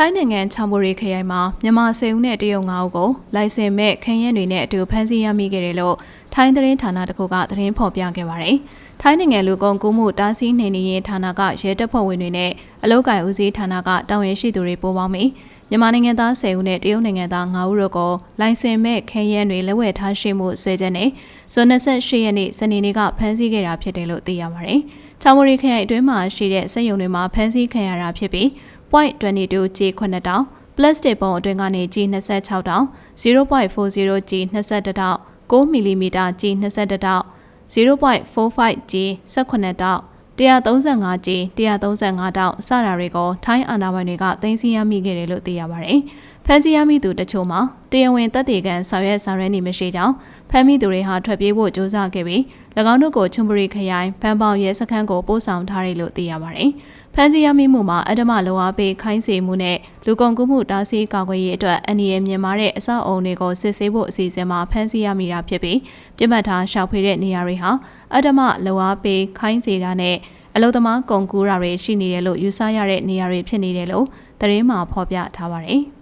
ထိုင်းနိုင်ငံချောင်ဘူရီခရိုင်မှာမြန်မာစေဦးနဲ့တရုတ်ငါးဦးကိုလိုင်စင်မဲ့ခင်းရဲတွေနဲ့အတူဖမ်းဆီးရမိခဲ့တယ်လို့ထိုင်းသတင်းဌာနတစ်ခုကသတင်းဖော်ပြခဲ့ပါတယ်။ထိုင်းနိုင်ငံလူကုန်ကူးမှုတားဆီးနှိမ်နင်းရေးဌာနကရဲတပ်ဖွဲ့ဝင်တွေနဲ့အလုပ်ကိုင်ဦးစီးဌာနကတာဝန်ရှိသူတွေပိုးပေါင်းပြီးမြန်မာနိုင်ငံသား10ဦးနဲ့တရုတ်နိုင်ငံသား9ဦးတို့ကိုလိုင်စင်မဲ့ခင်းရဲတွေလက်ဝဲထားရှိမှုဆွဲချက်နဲ့ဇွန်28ရက်နေ့စနေနေ့ကဖမ်းဆီးခဲ့တာဖြစ်တယ်လို့သိရပါတယ်။ချောင်ဘူရီခရိုင်အတွင်းမှာရှိတဲ့စက်ရုံတွေမှာဖမ်းဆီးခံရတာဖြစ်ပြီး 0.22G 9တောင် plastic ပုံအတွင်းကနေ G 26တောင်0.40 G 22တောင်9 mm G 22တောင်0.45 G 18တောင်135 G 135တောင်စတာတွေကိုထိုင်းအာဏာပိုင်တွေကသိမ်းဆည်းရမိခဲ့တယ်လို့သိရပါတယ်။ဖမ်းဆီးရမိသူတချို့မှာတရားဝင်တပ်တွေကဆောင်ရွက်ဆောင်ရွက်နေမရှိကြောင်းဖမ်းမိသူတွေဟာထွက်ပြေးဖို့ကြိုးစားခဲ့ပြီး၎င်းတို့ကိုချွန်ပရီခရိုင်ဘန်ပေါင်ရဲစခန်းကိုပို့ဆောင်ထားတယ်လို့သိရပါတယ်။ဖမ်းဆီးရမိမှုမှာအဓမ္မလောအားပေးခိုင်းစေမှုနဲ့လူကုန်ကူးမှုတားဆီးကာကွယ်ရေးအတွက်အန္တရာယ်မြင်မာတဲ့အဆောက်အုံတွေကိုစစ်ဆေးဖို့အစီအစဉ်မှာဖမ်းဆီးရမိတာဖြစ်ပြီးပြစ်မှတ်ထားရှောက်ဖေးတဲ့နေရာတွေဟာအဓမ္မလောအားပေးခိုင်းစေတာနဲ့အလုသမားကုန်ကူးတာတွေရှိနေတယ်လို့ယူဆရတဲ့နေရာတွေဖြစ်နေတယ်လို့သတင်းမှာဖော်ပြထားပါတယ်။